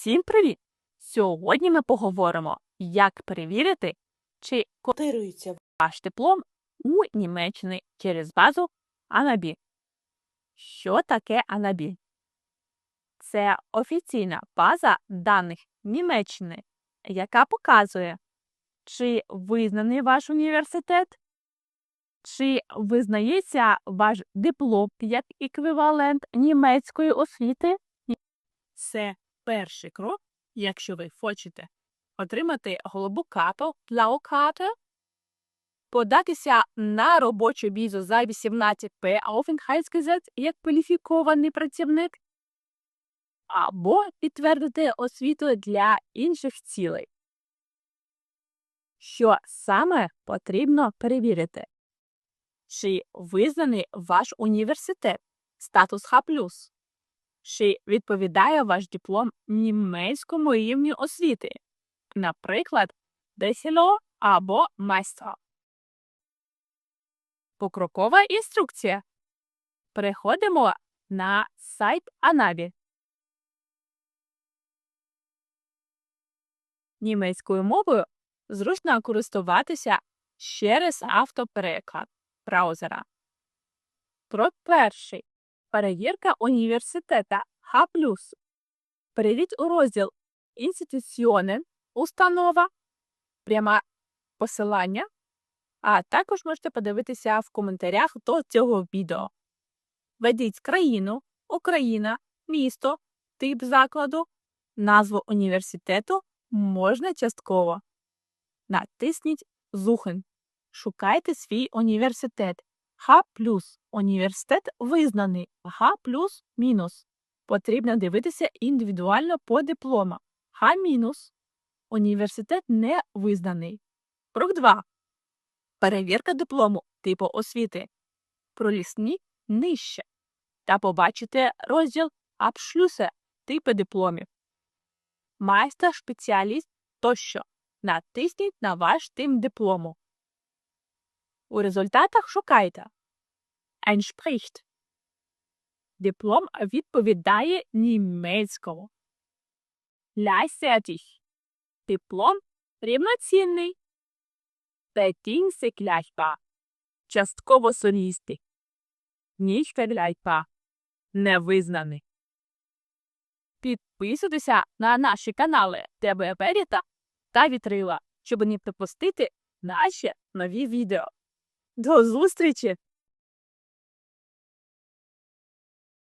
Всім привіт! Сьогодні ми поговоримо, як перевірити, чи котирується ваш диплом у Німеччині через базу Анабі. Що таке Анабі? Це офіційна база даних Німеччини, яка показує, чи визнаний ваш університет, чи визнається ваш диплом як еквівалент німецької освіти. Це перший крок, якщо ви хочете отримати карту Blaukarte, податися на робочу візу за 18P Aufenthaltsgesetz як кваліфікований працівник, або підтвердити освіту для інших цілей. Що саме потрібно перевірити? Чи визнаний ваш університет статус Х+, чи відповідає ваш диплом німецькому рівню освіти, наприклад, Десело або Майстро. Покрокова інструкція. Переходимо на сайт Анаві. Німецькою мовою зручно користуватися через автопереклад браузера. Про перший. Перевірка університета Х+. Перейдіть у розділ Інституціонен, установа, пряме посилання, а також можете подивитися в коментарях до цього відео. Введіть країну, Україна, місто, тип закладу, назву університету можна частково. Натисніть Зухен. Шукайте свій університет. Х університет визнаний, Х мінус. Потрібно дивитися індивідуально по дипломам. Х мінус. Університет не визнаний. Крок 2. Перевірка диплому типу освіти. Пролісніть нижче. Та побачите розділ Abschlüsse типи дипломів. Майстер, спеціаліст тощо. Натисніть на ваш тип диплому. У результатах шукайте Entspricht. Диплом відповідає німецькому. Gleichzeitig. Диплом рівноцінний. Bedingungsgleichbar. Частково солісти. Nicht vergleichbar. Невизнаний. Підписуйтеся на наші канали ТБ Беріта та Вітрила, щоб не пропустити наші нові відео. До зустрічі!